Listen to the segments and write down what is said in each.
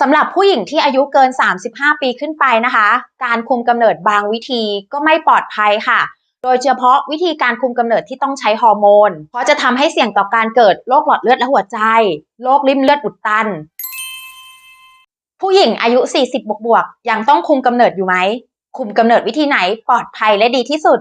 สำหรับผู้หญิงที่อายุเกิน 35 ปีขึ้นไปนะคะ การคุมกำเนิดบางวิธีก็ไม่ปลอดภัยค่ะ โดยเฉพาะวิธีการคุมกำเนิดที่ต้องใช้ฮอร์โมน เพราะจะทำให้เสี่ยงต่อการเกิดโรคหลอดเลือดและหัวใจ โรคริ่มเลือดอุดตัน ผู้หญิงอายุ 40 บวกบวกๆยังต้องคุมกำเนิดอยู่ไหม คุมกำเนิดวิธีไหนปลอดภัยและดีที่สุด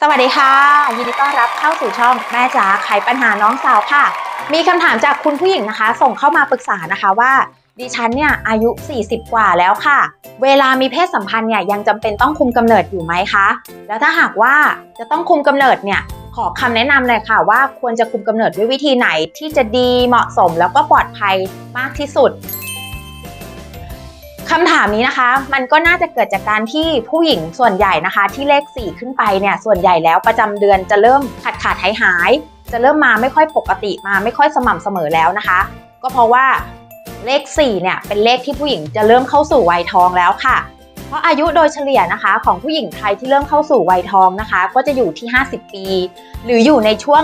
สวัสดีค่ะ ยินดีต้อนรับเข้าสู่ช่องแม่จ๋าไขปัญหาน้องสาวค่ะ มีคำถามจากคุณผู้หญิงนะคะ ส่งเข้ามาปรึกษานะคะว่า ดิฉันเนี่ยอายุ 40 กว่าแล้วค่ะ เวลามีเพศสัมพันธ์เนี่ยยังจำเป็นต้องคุมกำเนิดอยู่ไหมคะ แล้วถ้าหากว่าจะต้องคุมกำเนิดเนี่ยขอคำแนะนำเลยค่ะว่าควรจะคุมกำเนิดด้วยวิธีไหนที่จะดีเหมาะสมแล้วก็ปลอดภัยมากที่สุดคำถามนี้นะคะ มันก็น่าจะเกิดจากการที่ผู้หญิงส่วนใหญ่นะคะ ที่เลข 4 ขึ้นไปเนี่ยส่วนใหญ่แล้วประจำเดือนจะเริ่มขาดขาดหายหาย จะเริ่มมาไม่ค่อยปกติมาไม่ค่อยสม่ำเสมอแล้วนะคะ ก็เพราะว่า เลข 4 เนี่ยเป็นเลขที่ผู้หญิงจะเริ่มเข้าสู่วัยทองแล้วค่ะ เพราะอายุโดยเฉลี่ยนะคะ ของผู้หญิงไทยที่เริ่มเข้าสู่วัยทองนะคะ ก็จะอยู่ที่ 50 ปี หรืออยู่ในช่วง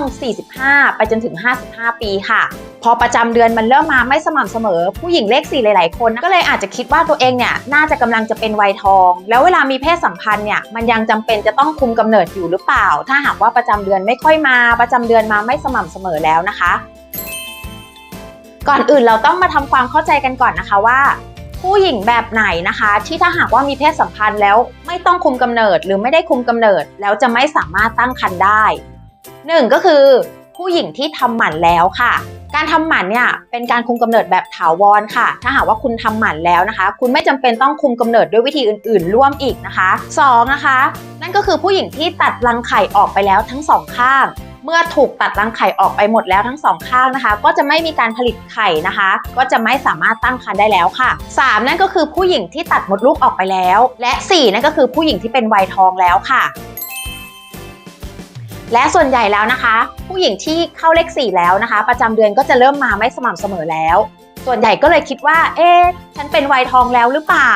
45 ไปจนถึง 55 ปีค่ะ พอประจำเดือนมันเริ่มมาไม่สม่ำเสมอ ผู้หญิงเลข4หลาย ๆ คน ก็เลยอาจจะคิดว่าตัวเองเนี่ยน่าจะกำลังจะเป็นวัยทอง แล้วเวลามีเพศสัมพันธ์เนี่ยมันยังจำเป็นจะต้องคุมกำเนิดอยู่หรือเปล่า ถ้าหากว่าประจำเดือนไม่ค่อยมาประจำเดือนมาไม่สม่ำเสมอแล้วนะคะ ก่อนอื่นเราต้องมาทำความเข้าใจกันก่อนนะคะว่า ผู้หญิงแบบไหนนะคะ ที่ถ้าหากว่ามีเพศสัมพันธ์แล้วไม่ต้องคุมกำเนิดหรือไม่ได้คุมกำเนิด แล้วจะไม่สามารถตั้งครรภ์ได้หนึ่งก็คือ ผู้หญิงที่ทำหมันแล้วค่ะ การทำหมันเนี่ยเป็นการคุมกำเนิดแบบถาวรค่ะ ถ้าหากว่าคุณทำหมันแล้วนะคะ คุณไม่จำเป็นต้องคุมกำเนิดด้วยวิธีอื่น ๆ ร่วมอีกนะคะสองนะคะ นั่นก็คือผู้หญิงที่ตัดรังไข่ออกไปแล้วทั้งสองข้าง เมื่อถูกตัดรังไข่ออกไปหมดแล้วทั้งสองข้างนะคะ ก็จะไม่มีการผลิตไข่นะคะ ก็จะไม่สามารถตั้งครรภ์ได้แล้วค่ะ 3 นั่นก็คือผู้หญิงที่ตัดมดลูกออกไปแล้ว และ 4 นั่นก็คือผู้หญิงที่เป็นวัยทองแล้วค่ะและส่วนใหญ่แล้วนะคะ ผู้หญิงที่เข้าเลข4แล้วนะคะ ประจำเดือนก็จะเริ่มมาไม่สม่ำเสมอแล้ว ส่วนใหญ่ก็เลยคิดว่า เอ๊ะฉันเป็นวัยทองแล้วหรือเปล่า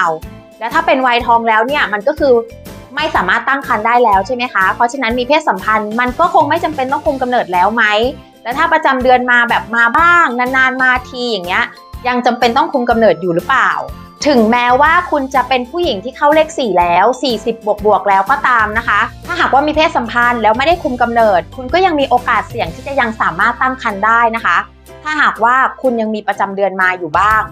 แล้วถ้าเป็นวัยทองแล้วเนี่ยมันก็คือ ไม่สามารถตั้งครรภ์ได้แล้วใช่ไหมคะ เพราะฉะนั้นมีเพศสัมพันธ์มันก็คงไม่จำเป็นต้องคุมกำเนิดแล้วไหม แล้วถ้าประจำเดือนมาแบบมาบ้าง นานๆมาทีอย่างเงี้ยยังจำเป็นต้องคุมกำเนิดอยู่หรือเปล่า ถึงแม้ว่าคุณจะเป็นผู้หญิงที่เข้าเลข 4 แล้ว 40 บวกบวกแล้วก็ตามนะคะ ถ้าหากว่ามีเพศสัมพันธ์แล้วไม่ได้คุมกำเนิด คุณก็ยังมีโอกาสเสี่ยงที่จะยังสามารถตั้งครรภ์ได้นะคะ ถ้าหากว่าคุณยังมีประจำเดือนมาอยู่บ้าง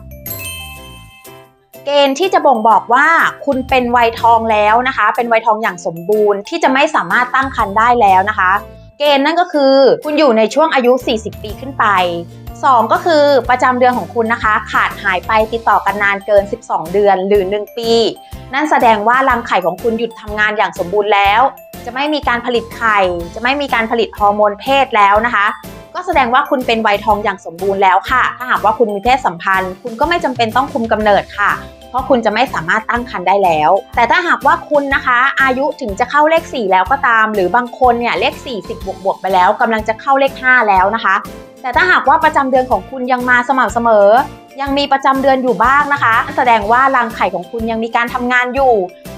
เกณฑ์ที่จะบ่งบอกว่าคุณเป็นวัยทองแล้วนะคะ เป็นวัยทองอย่างสมบูรณ์ ที่จะไม่สามารถตั้งครรภ์ได้แล้วนะคะ เกณฑ์นั่นก็คือคุณอยู่ในช่วงอายุ 40 ปีขึ้นไป 2 ก็คือประจำเดือนของคุณนะคะ ขาดหายไปติดต่อกันนานเกิน 12 เดือนหรือ 1 ปี นั่นแสดงว่ารังไข่ของคุณหยุดทำงานอย่างสมบูรณ์แล้ว จะไม่มีการผลิตไข่ จะไม่มีการผลิตฮอร์โมนเพศแล้วนะคะก็แสดงว่าคุณเป็นวัยทองอย่างสมบูรณ์แล้วค่ะ ถ้าหากว่าคุณมีเพศสัมพันธ์ คุณก็ไม่จำเป็นต้องคุมกำเนิดค่ะ เพราะคุณจะไม่สามารถตั้งครรภ์ได้แล้ว แต่ถ้าหากว่าคุณนะคะ อายุถึงจะเข้าเลข 4 แล้วก็ตาม หรือบางคนเนี่ยเลข 40 บวกบวกไปแล้วกำลังจะเข้าเลข 5 แล้วนะคะ แต่ถ้าหากว่าประจำเดือนของคุณยังมาสม่ำเสมอ ยังมีประจำเดือนอยู่บ้างนะคะ แสดงว่ารังไข่ของคุณยังมีการทำงานอยู่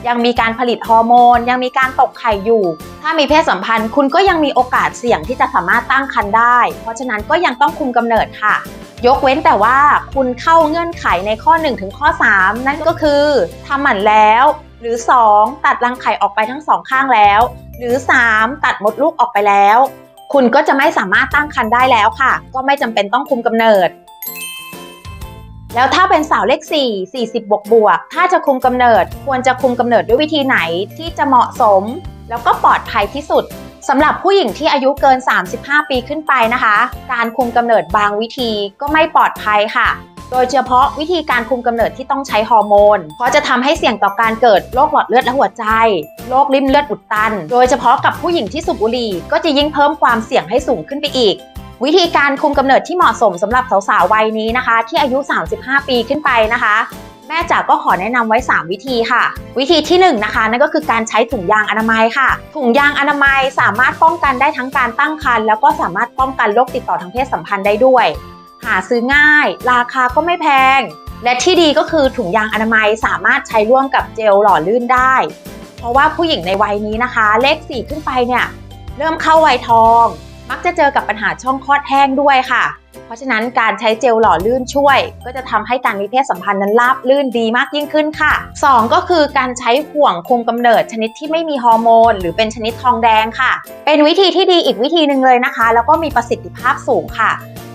ยังมีการผลิตฮอร์โมน ยังมีการตกไข่อยู่ ถ้ามีเพศสัมพันธ์คุณก็ยังมีโอกาสเสี่ยงที่จะสามารถตั้งครรภ์ได้ เพราะฉะนั้นก็ยังต้องคุมกำเนิดค่ะ ยกเว้นแต่ว่าคุณเข้าเงื่อนไขในข้อ 1 ถึงข้อ 3 นั่นก็คือทำหมันแล้ว หรือ 2 ตัดรังไข่ออกไปทั้งสองข้างแล้ว หรือ 3 ตัดมดลูกออกไปแล้ว คุณก็จะไม่สามารถตั้งครรภ์ได้แล้วค่ะ ก็ไม่จำเป็นต้องคุมกำเนิด แล้วถ้าเป็นสาวเลข 4 40 บวกบวก ถ้าจะคุมกำเนิด ควรจะคุมกำเนิดด้วยวิธีไหนที่จะเหมาะสม แล้วก็ปลอดภัยที่สุด สำหรับผู้หญิงที่อายุเกิน 35 ปีขึ้นไปนะคะ การคุมกำเนิดบางวิธีก็ไม่ปลอดภัยค่ะ โดยเฉพาะวิธีการคุมกำเนิดที่ต้องใช้ฮอร์โมน เพราะจะทำให้เสี่ยงต่อการเกิดโรคหลอดเลือดและหัวใจ โรคริ่มเลือดอุดตัน โดยเฉพาะกับผู้หญิงที่สูบบุหรี่ก็จะยิ่งเพิ่มความเสี่ยงให้สูงขึ้นไปอีก วิธีการคุมกำเนิดที่เหมาะสมสำหรับสาวๆวัยนี้นะคะ ที่อายุ 35 ปีขึ้นไปนะคะ แม่จ๋าก็ขอแนะนำไว้ 3 วิธีค่ะ วิธีที่1นะคะนั่นก็คือการใช้ถุงยางอนามัยค่ะ ถุงยางอนามัยสามารถป้องกันได้ทั้งการตั้งครรภ์แล้วก็สามารถป้องกันโรคติดต่อทางเพศสัมพันธ์ได้ด้วย หาซื้อง่าย ราคาก็ไม่แพง และที่ดีก็คือถุงยางอนามัยสามารถใช้ร่วมกับเจลหล่อลื่นได้ เพราะว่าผู้หญิงในวัยนี้นะคะ เลข 4 ขึ้นไปเนี่ยเริ่มเข้าวัยทอง มักจะเจอกับปัญหาช่องคลอดแห้งด้วยค่ะ เพราะฉะนั้นการใช้เจลหล่อลื่นช่วย ก็จะทำให้การมีเพศสัมพันธ์นั้นราบลื่นดีมากยิ่งขึ้นค่ะ 2 ก็คือการใช้ห่วงคุมกำเนิดชนิดที่ไม่มีฮอร์โมน หรือเป็นชนิดทองแดงค่ะ เป็นวิธีที่ดีอีกวิธีหนึ่งเลยนะคะ แล้วก็มีประสิทธิภาพสูงค่ะ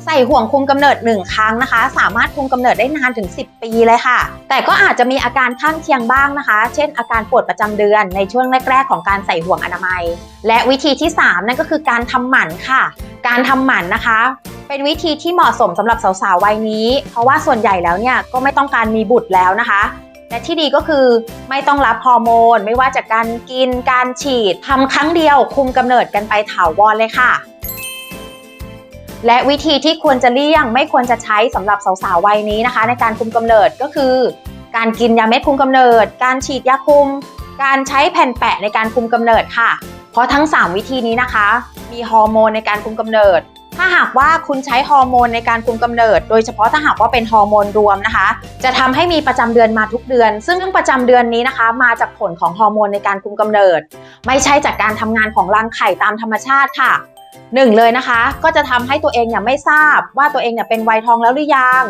ใส่ห่วงคุมกำเนิด 1 ครั้งนะคะ สามารถคุมกำเนิดได้นานถึง 10 ปีเลยค่ะ แต่ก็อาจจะมีอาการข้างเคียงบ้างนะคะ เช่น อาการปวดประจำเดือนในช่วงแรก ๆ ของการใส่ห่วงอนามัย และวิธีที่ 3 นั่นก็คือการทำหมันค่ะ การทำหมันนะคะ เป็นวิธีที่เหมาะสมสำหรับสาวๆวัยนี้ เพราะว่าส่วนใหญ่แล้วเนี่ยก็ไม่ต้องการมีบุตรแล้วนะคะและที่ดีก็คือไม่ต้องรับฮอร์โมน ไม่ว่าจากการกินการฉีดทำครั้งเดียวคุมกำเนิดกันไปถาวรเลยค่ะ และวิธีที่ควรจะเลี่ยงไม่ควรจะใช้สำหรับสาวๆวัยนี้นะคะ ในการคุมกำเนิดก็คือ การกินยาเม็ดคุมกำเนิด การฉีดยาคุม การใช้แผ่นแปะในการคุมกำเนิดค่ะ เพราะทั้ง 3 วิธีนี้นะคะ มีฮอร์โมนในการคุมกำเนิด ถ้าหากว่าคุณใช้ฮอร์โมนในการคุมกำเนิด โดยเฉพาะถ้าหากว่าเป็นฮอร์โมนรวมนะคะ จะทำให้มีประจำเดือนมาทุกเดือน ซึ่งประจำเดือนนี้นะคะ มาจากผลของฮอร์โมนในการคุมกำเนิด ไม่ใช่จากการทำงานของรังไข่ตามธรรมชาติค่ะ หนึ่งเลยนะคะ ก็จะทำให้ตัวเองเนี่ยไม่ทราบว่าตัวเองเนี่ยเป็นวัยทองแล้วหรือยัง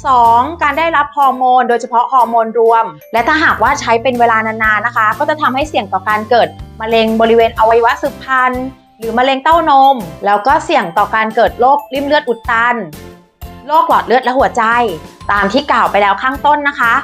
2. การได้รับฮอร์โมน โดยเฉพาะฮอร์โมนรวม และถ้าหากว่าใช้เป็นเวลานานๆนะคะ ก็จะทำให้เสี่ยงต่อการเกิดมะเร็งบริเวณอวัยวะสืบพันธุ์ หรือมะเร็งเต้านม แล้วก็เสี่ยงต่อการเกิดโรคริ่มเลือดอุดตันโรคหลอดเลือดและหัวใจ ตามที่กล่าวไปแล้วข้างต้นนะคะ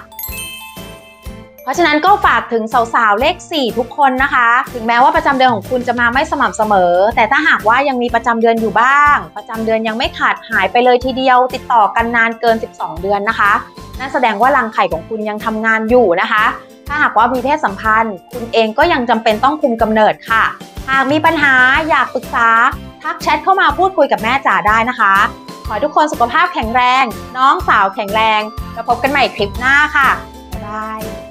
เพราะฉะนั้นก็ฝากถึงสาวๆ เลข 4 ทุกคนนะคะ ถึงแม้ว่าประจำเดือนของคุณจะมาไม่สม่ำเสมอ แต่ถ้าหากว่ายังมีประจำเดือนอยู่บ้าง ประจำเดือนยังไม่ขาดหายไปเลยทีเดียว ติดต่อกันนานเกิน 12 เดือนนะคะ นั่นแสดงว่ารังไข่ของคุณยังทำงานอยู่นะคะ ถ้าหากว่ามีเพศสัมพันธ์ คุณเองก็ยังจำเป็นต้องคุมกำเนิดค่ะ หากมีปัญหาอยากปรึกษาทักแชทเข้ามาพูดคุยกับแม่จ๋าได้นะคะ ขอทุกคนสุขภาพแข็งแรง น้องสาวแข็งแรงแล้วพบกันใหม่คลิปหน้าค่ะบ๊ายบาย